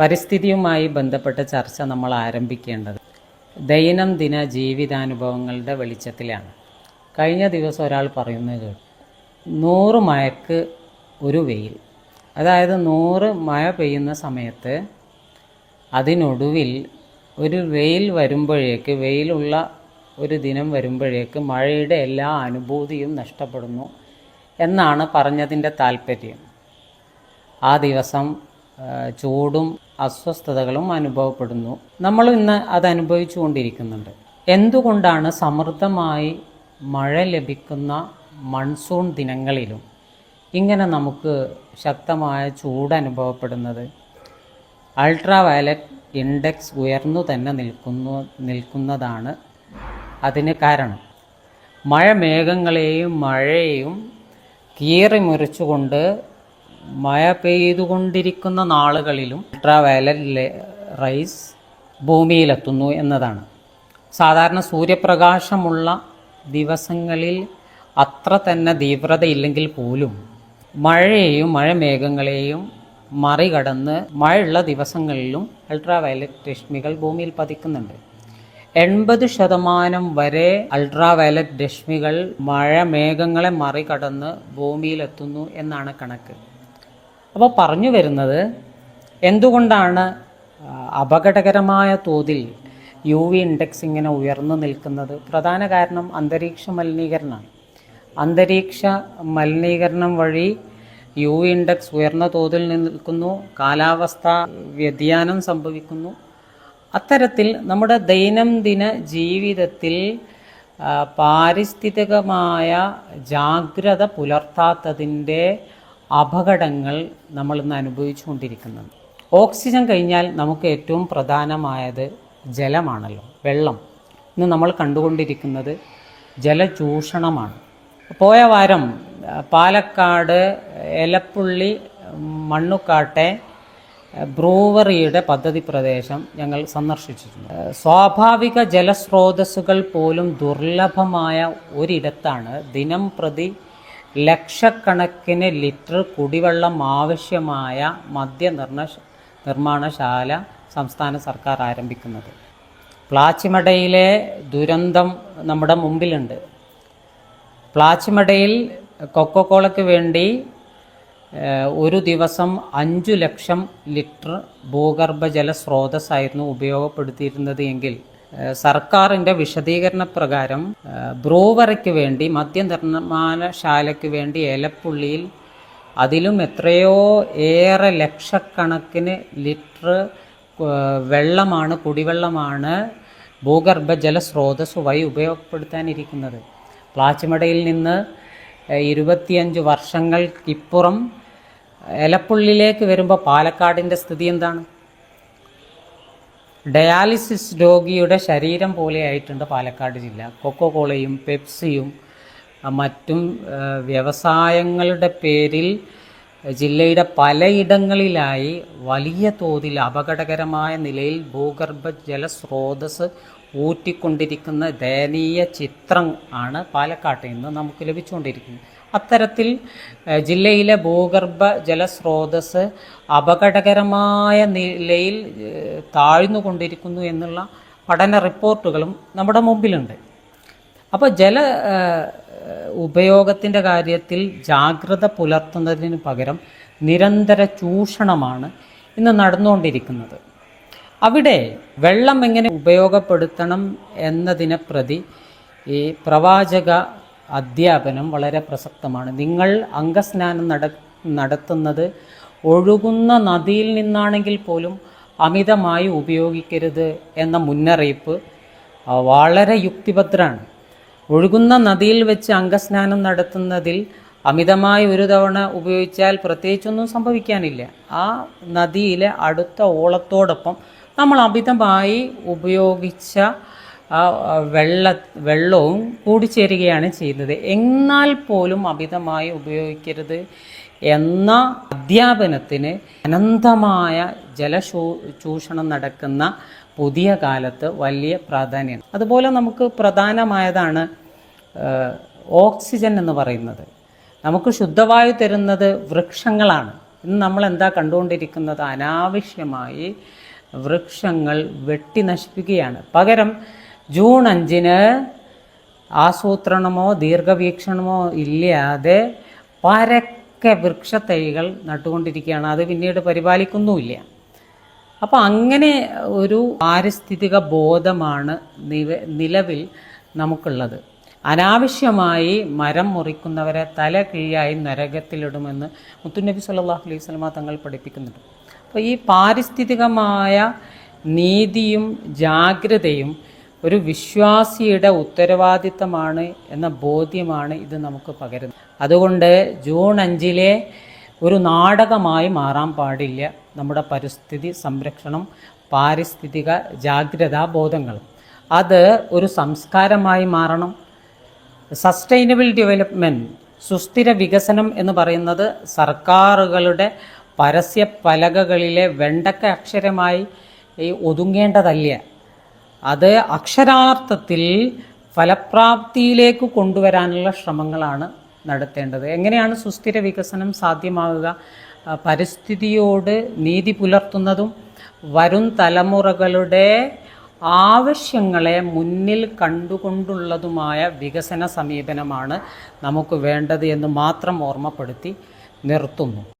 പരിസ്ഥിതിയുമായി ബന്ധപ്പെട്ട ചർച്ച നമ്മൾ ആരംഭിക്കേണ്ടത് ദൈനംദിന ജീവിതാനുഭവങ്ങളുടെ വെളിച്ചത്തിലാണ്. കഴിഞ്ഞ ദിവസം ഒരാൾ പറയുന്നത് കേട്ടു. നൂറ് മഴക്ക് ഒരു വെയിൽ. അതായത് നൂറ് മഴ പെയ്യുന്ന സമയത്ത് അതിനൊടുവിൽ ഒരു വെയിൽ വരുമ്പോഴേക്ക് വെയിലുള്ള ഒരു ദിനം വരുമ്പോഴേക്ക് മഴയുടെ എല്ലാ അനുഭൂതിയും നഷ്ടപ്പെടുന്നു എന്നാണ് പറഞ്ഞതിന്റെ താല്പര്യം ആ ദിവസം ചൂടും അസ്വസ്ഥതകളും അനുഭവപ്പെടുന്നു. നമ്മൾ ഇന്ന് അത് അനുഭവിച്ചു കൊണ്ടിരിക്കുന്നുണ്ട് എന്തുകൊണ്ടാണ് സമൃദ്ധമായി മഴ ലഭിക്കുന്ന മൺസൂൺ ദിനങ്ങളിലും ഇങ്ങനെ നമുക്ക് ശക്തമായ ചൂട് അനുഭവപ്പെടുന്നത്? അൾട്രാ വയലറ്റ് ഇൻഡെക്സ് ഉയർന്നു തന്നെ നിൽക്കുന്നു നിൽക്കുന്നതാണ് അതിന് കാരണം. മഴ മേഘങ്ങളെയും മഴയെയും കീറി മുറിച്ചുകൊണ്ട് മഴ പെയ്തുകൊണ്ടിരിക്കുന്ന നാളുകളിലും അൾട്രാ വയലറ്റ് റൈസ് ഭൂമിയിലെത്തുന്നു എന്നതാണ്. സാധാരണ സൂര്യപ്രകാശമുള്ള ദിവസങ്ങളിൽ അത്ര തന്നെ തീവ്രതയില്ലെങ്കിൽ പോലും മഴയെയും മഴമേഘങ്ങളെയും മറികടന്ന് മഴയുള്ള ദിവസങ്ങളിലും അൾട്രാ വയലറ്റ് രശ്മികൾ ഭൂമിയിൽ പതിക്കുന്നുണ്ട്. എൺപത് ശതമാനം വരെ അൾട്രാ വയലറ്റ് രശ്മികൾ മഴമേഘങ്ങളെ മറികടന്ന് ഭൂമിയിലെത്തുന്നു എന്നാണ് കണക്ക്. അപ്പോൾ പറഞ്ഞു വരുന്നത് എന്തുകൊണ്ടാണ് അപകടകരമായ തോതിൽ യു വി ഇൻഡെക്സ് ഇങ്ങനെ ഉയർന്നു നിൽക്കുന്നത്? പ്രധാന കാരണം അന്തരീക്ഷ മലിനീകരണമാണ്. അന്തരീക്ഷ മലിനീകരണം വഴി യു വി ഇൻഡെക്സ് ഉയർന്ന തോതിൽ നിൽക്കുന്നു കാലാവസ്ഥ വ്യതിയാനം സംഭവിക്കുന്നു. അത്തരത്തിൽ നമ്മുടെ ദൈനംദിന ജീവിതത്തിൽ പാരിസ്ഥിതികമായ ജാഗ്രത പുലർത്താത്തതിന്റെ അപകടങ്ങൾ നമ്മൾ ഇന്ന് അനുഭവിച്ചുകൊണ്ടിരിക്കുന്നത്. ഓക്സിജൻ കഴിഞ്ഞാൽ നമുക്ക് ഏറ്റവും പ്രധാനമായത് ജലമാണല്ലോ വെള്ളം. ഇന്ന് നമ്മൾ കണ്ടുകൊണ്ടിരിക്കുന്നത് ജലചൂഷണമാണ്. പോയ വാരം പാലക്കാട് എലപ്പുള്ളി മണ്ണുക്കാട്ടെ ബ്രൂവറിയുടെ പദ്ധതി പ്രദേശം ഞങ്ങൾ സന്ദർശിച്ചിട്ടുണ്ട്. സ്വാഭാവിക ജലസ്രോതസ്സുകൾ പോലും ദുർലഭമായ ഒരിടത്താണ് ദിനം പ്രതി ലക്ഷക്കണക്കിന് ലിറ്റർ കുടിവെള്ളം ആവശ്യമായ മദ്യ നിർണ നിർമ്മാണശാല സംസ്ഥാന സർക്കാർ ആരംഭിക്കുന്നത്. പ്ലാച്ചിമടയിലെ ദുരന്തം നമ്മുടെ മുമ്പിലുണ്ട്. പ്ലാച്ചിമടയിൽ കൊക്കോക്കോളയ്ക്ക് വേണ്ടി ഒരു ദിവസം അഞ്ചു ലക്ഷം ലിറ്റർ ഭൂഗർഭജല സ്രോതസ്സായിരുന്നു ഉപയോഗപ്പെടുത്തിയിരുന്നത് എങ്കിൽ ഏഹ്, സർക്കാരിന്റെ വിശദീകരണ പ്രകാരം ബ്രൂവറിക്ക് വേണ്ടി മദ്യനിർമ്മാണശാലയ്ക്ക് വേണ്ടി ഏലപ്പുള്ളിയിൽ അതിലും എത്രയോ ഏറെ ലക്ഷക്കണക്കിന് ലിറ്റർ വെള്ളമാണ് കുടിവെള്ളമാണ് ഭൂഗർഭ സ്രോതസ് വഴി ഉപയോഗപ്പെടുത്താനിരിക്കുന്നത്. പ്ലാച്ചിമടയിൽ നിന്ന് ഇരുപത്തിയഞ്ച് വർഷങ്ങൾക്കിപ്പുറം എലപ്പുള്ളിലേക്ക് വരുമ്പോൾ പാലക്കാടിന്റെ സ്ഥിതി എന്താണ്? ഡയാലിസിസ് രോഗിയുടെ ശരീരം പോലെയായിട്ടുണ്ട് പാലക്കാട് ജില്ല. കൊക്കോ കോളയും പെപ്സിയും മറ്റും വ്യവസായങ്ങളുടെ പേരിൽ ജില്ലയുടെ പലയിടങ്ങളിലായി വലിയ തോതിൽ അപകടകരമായ നിലയിൽ ഭൂഗർഭ ജലസ്രോതസ് ഊറ്റിക്കൊണ്ടിരിക്കുന്ന ദയനീയ ചിത്രം ആണ് പാലക്കാട്ടിൽ നിന്ന് നമുക്ക് ലഭിച്ചുകൊണ്ടിരിക്കുന്നത്. അത്തരത്തിൽ ജില്ലയിലെ ഭൂഗർഭ ജലസ്രോതസ് അപകടകരമായ നിലയിൽ താഴ്ന്നുകൊണ്ടിരിക്കുന്നു എന്നുള്ള പഠന റിപ്പോർട്ടുകളും നമ്മുടെ മുമ്പിലുണ്ട്. അപ്പോൾ ജല ഉപയോഗത്തിന്റെ കാര്യത്തിൽ ജാഗ്രത പുലർത്തുന്നതിന് പകരം നിരന്തര ചൂഷണമാണ് ഇന്ന് നടന്നുകൊണ്ടിരിക്കുന്നത്. അവിടെ വെള്ളം എങ്ങനെ ഉപയോഗപ്പെടുത്തണം എന്നതിനെ പ്രതി ഈ പ്രവാചക അധ്യാപനം വളരെ പ്രസക്തമാണ്. നിങ്ങൾ അംഗസ്നാനം നട നടത്തുന്നത് ഒഴുകുന്ന നദിയിൽ നിന്നാണെങ്കിൽ പോലും അമിതമായി ഉപയോഗിക്കരുത് എന്ന മുന്നറിയിപ്പ് വളരെ യുക്തിഭദ്രാണ്. ഒഴുകുന്ന നദിയിൽ വെച്ച് അംഗസ്നാനം നടത്തുന്നതിൽ അമിതമായി ഒരു തവണ ഉപയോഗിച്ചാൽ പ്രത്യേകിച്ചൊന്നും സംഭവിക്കാനില്ല. ആ നദിയിലെ അടുത്ത ഓളത്തോടൊപ്പം നമ്മൾ അമിതമായി ഉപയോഗിച്ച ആ വെള്ള വെള്ളവും കൂടിച്ചേരുകയാണ് ചെയ്യുന്നത്. എന്നാൽ പോലും അമിതമായി ഉപയോഗിക്കരുത് എന്ന അധ്യാപനത്തിന് അനന്തമായ ജലശൂ ചൂഷണം നടക്കുന്ന പുതിയ കാലത്ത് വലിയ പ്രാധാന്യം. അതുപോലെ നമുക്ക് പ്രധാനമായതാണ് ഓക്സിജൻ എന്ന് പറയുന്നത്. നമുക്ക് ശുദ്ധവായു തരുന്നത് വൃക്ഷങ്ങളാണ്. ഇന്ന് നമ്മൾ എന്താ കണ്ടുകൊണ്ടിരിക്കുന്നത്? അനാവശ്യമായി വൃക്ഷങ്ങൾ വെട്ടി നശിപ്പിക്കുകയാണ്. പകരം ജൂൺ അഞ്ചിന് ആസൂത്രണമോ ദീർഘവീക്ഷണമോ ഇല്ലാതെ പരക്കെ വൃക്ഷത്തൈകൾ നട്ടുകൊണ്ടിരിക്കുകയാണ്. അത് പിന്നീട് പരിപാലിക്കുന്നുമില്ല. അപ്പോൾ അങ്ങനെ ഒരു പാരിസ്ഥിതിക ബോധമാണ് നിലവിൽ നമുക്കുള്ളത്. അനാവശ്യമായി മരം മുറിക്കുന്നവരെ തല കീഴായി നരകത്തിലിടുമെന്ന് മുത്തുനബി സല്ലാഹു അലൈഹി വസല്ലമ തങ്ങൾ പഠിപ്പിക്കുന്നുണ്ട്. അപ്പോൾ ഈ പാരിസ്ഥിതികമായ നീതിയും ജാഗ്രതയും ഒരു വിശ്വാസിയുടെ ഉത്തരവാദിത്തമാണ് എന്ന ബോധ്യമാണ് ഇത് നമുക്ക് പകരുന്നത്. അതുകൊണ്ട് ജൂൺ അഞ്ചിലെ ഒരു നാടകമായി മാറാൻ പാടില്ല. നമ്മുടെ പരിസ്ഥിതി സംരക്ഷണം പാരിസ്ഥിതിക ജാഗ്രതാ ബോധങ്ങൾ. അത് ഒരു സംസ്കാരമായി മാറണം. സസ്റ്റൈനബിൾ ഡെവലപ്മെന്റ് സുസ്ഥിര വികസനം എന്ന് പറയുന്നത് സർക്കാരുകളുടെ പരസ്യ പലകകളിലെ വെണ്ടക്ക അക്ഷരമായി ഒതുങ്ങേണ്ടതല്ല. അത് അക്ഷരാർത്ഥത്തിൽ ഫലപ്രാപ്തിയിലേക്ക് കൊണ്ടുവരാനുള്ള ശ്രമങ്ങളാണ് നടത്തേണ്ടത്. എങ്ങനെയാണ് സുസ്ഥിര വികസനം സാധ്യമാവുക? പരിസ്ഥിതിയോട് നീതി പുലർത്തുന്നതും വരും തലമുറകളുടെ ആവശ്യങ്ങളെ മുന്നിൽ കണ്ടുകൊണ്ടുള്ളതുമായ വികസന സമീപനമാണ് നമുക്ക് വേണ്ടത് എന്ന് മാത്രം ഓർമ്മപ്പെടുത്തി നിർത്തുന്നു.